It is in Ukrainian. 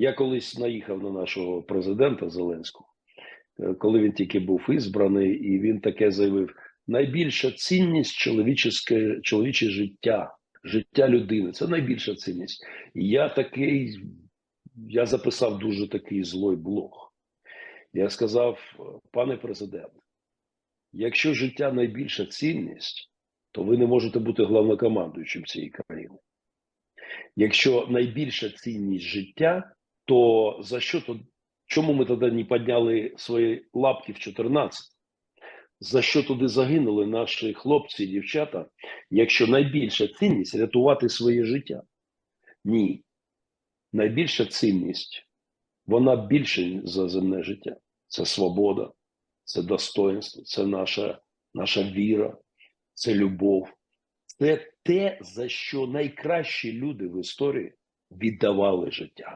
Я колись наїхав на нашого президента Зеленського, е, коли він тільки був ізбраний, і він таке заявив: найбільша цінність чоловічеське, чоловіче життя, життя людини це найбільша цінність. Я такий, я записав дуже такий злой блог. Я сказав, пане президент, якщо життя найбільша цінність, то ви не можете бути головнокомандуючим цієї країни. Якщо найбільша цінність життя, то за то чому ми тоді не підняли свої лапки в 14? За що туди загинули наші хлопці і дівчата, якщо найбільша цінність рятувати своє життя? Ні. Найбільша цінність вона більше за земне життя. Це свобода, це достоинство, це наша, наша віра, це любов. Це те, за що найкращі люди в історії віддавали життя.